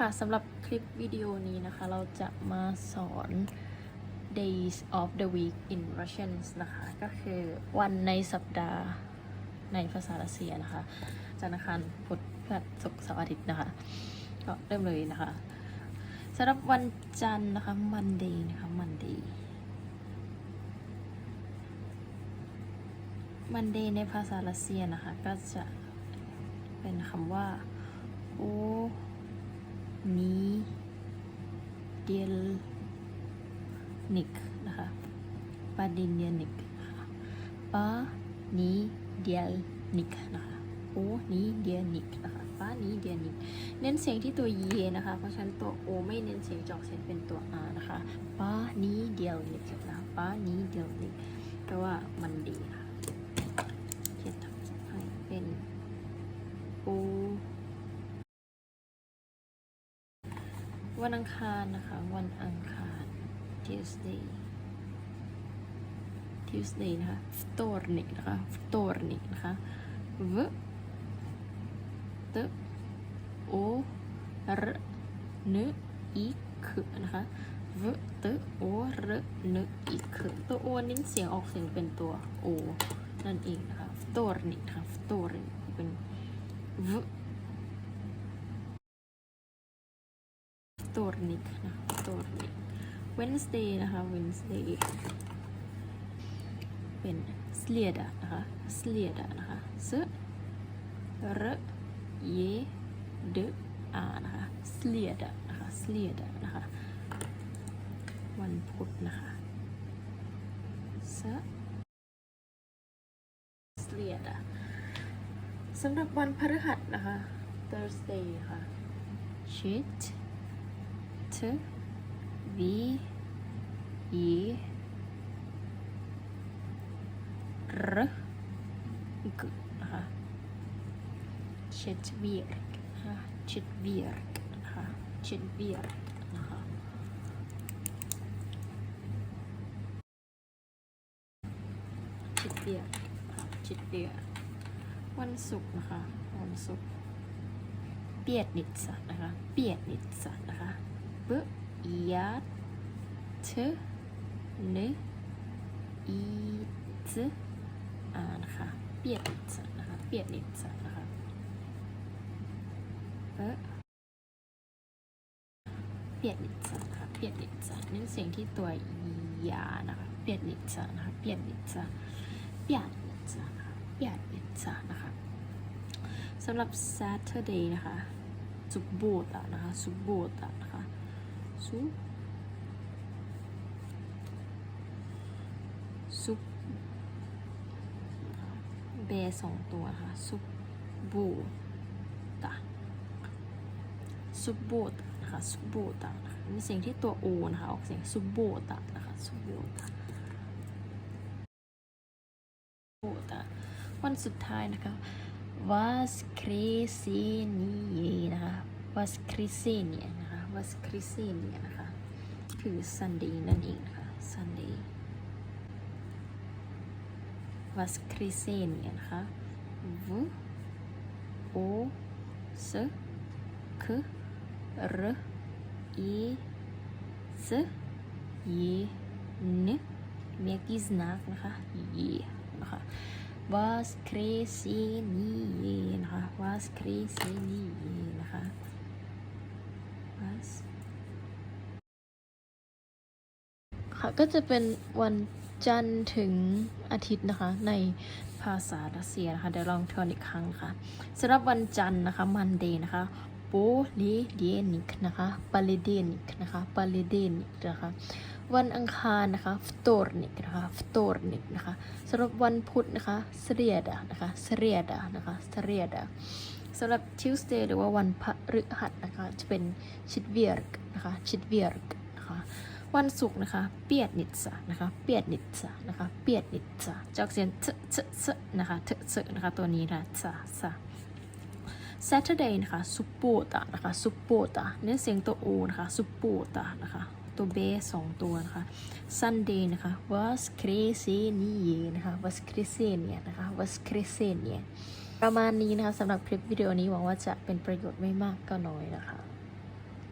ค่ะสำหรับคลิปวิดีโอนี้นะคะ เราจะมาสอน days of the week in Russian นะคะ ก็คือวันในสัปดาห์ในภาษารัสเซียนะคะจันทร์อังคารพุธพฤหัสศุกร์เสาร์อาทิตย์นะคะ ก็เริ่มเลยนะคะสำหรับวันจันทร์นะคะ Monday นะคะ Monday Monday ในภาษารัสเซียนะคะ ก็จะเป็นคำว่าโอ นี้เดียลนิกนะคะปาดินเดียนิกปานี้เดียลนิกนะคะโอนี้เดียนิกนะคะปานี้เดียนิกเน้นเสียงที่ตัวเยนะคะ เพราะฉะนั้นตัวโอไม่เน้นเสียงจอกเสียงเป็นตัวอานะคะปานี้เดียลนิกนะปานี้เดียลนิกแปลว่ามันดีนะคะเขียนทำให้เป็นโอ วันอังคารนะคะ วันอังคาร Tuesday Tuesday นะคะ Vtornik นะคะ Vtornik นะคะ V T O R N I K นะคะ V T O R N I K ตัว O นิ้นเสียงออกเสียงเป็นตัว O นั่นเองนะคะ Vtornik นะคะ Vtornik เป็น V Vtornik นะ Vtornik Wednesday นะคะ Wednesday เป็น Slieda นะคะ Slieda นะคะ S R E D A นะคะ Slieda นะคะ Slieda นะคะ วันพุธนะคะ S Slieda สำหรับวันพฤหัสนะคะ Thursday ค่ะ Shit S V E R G นะคะเชดเวียร์นะคะเชดเวียร์นะคะเชดเวียร์นะคะเชดเวียร์เชดเวียร์วันศุกร์นะคะวันศุกร์เปียดนิดสันะคะเปียดนิดสันะคะ เบยาเทเนอีซอานะคะเปียดนิสะนะคะเปียดนิสนะคะเบเปียดนิสนะคะเปียดนิสะเน้นเสียงที่ตัวยานะคะเปียดนิสนะคะเปียดนิสเปียดนิสนะคะเปียดนิสนะคะสำหรับ Saturday นะคะสุบโบตะนะคะสุบโบตะนะคะ ซุปซุปเบสองตัวค่ะ ซุปบูตะซุปบูตะนะคะซุปบูตะมีเสียงที่ตัวโอนะคะออกเสียงซุปบูตะนะคะซุปบูตะบูตะวันสุดท้ายนะคะวาสคริเซนีนะคะวาสคริเซนีนะ ว่าคริสซีนเนี่ยนะคะ คือซันดี้นั่นเองค่ะซันดี้วัสคริสเซนเนี่ยนะคะ V O S K R I S Y N เมียกี่สนักนะคะ Y นะคะวัสครีสเซนีนะคะวัสครีสเซนีนะคะ Was ค่ะก็จะเป็นวันจันทร์ถึงอาทิตย์นะคะ ในภาษารัสเซียนะคะ เดี๋ยวลองทวนอีกครั้งค่ะสำหรับวันจันทร์นะคะ Monday นะคะ p o l i d e n i k นะคะ p a l i d e n i k นะคะ p a l i d e n i k นะคะ วันอังคารนะคะ Vtornik นะคะ Vtornik นะคะสำหรับวันพุธนะคะ Sreda นะคะ Sreda นะคะ Sreda สำหรับ Tuesday หรือว่าวันพรฤหัสนะคะ จะเป็นชิดเวียร์กนะคะชิดเวียร์กนะคะวันศุกร์นะคะ เปียดนิตะนะคะ เปียดนิตะนะคะ เปียดนิตะจากเสียงเซเซนะคะเซเซนะคะ ตัวนี้นะซะซะ Saturday นะคะซุปโปตะนะคะซุปโปตะเนื้อเสียงตัวโอนะคะซุปโปตะนะคะ ตัวเบสสองตัวนะคะ Sunday นะคะ was crazy นี่นะคะ was crazy เนี่ยนะคะ was crazy เนี่ย ประมาณนี้นะคะสำหรับคลิปวิดีโอนี้หวังว่าจะเป็นประโยชน์ไม่มากก็น้อยนะคะ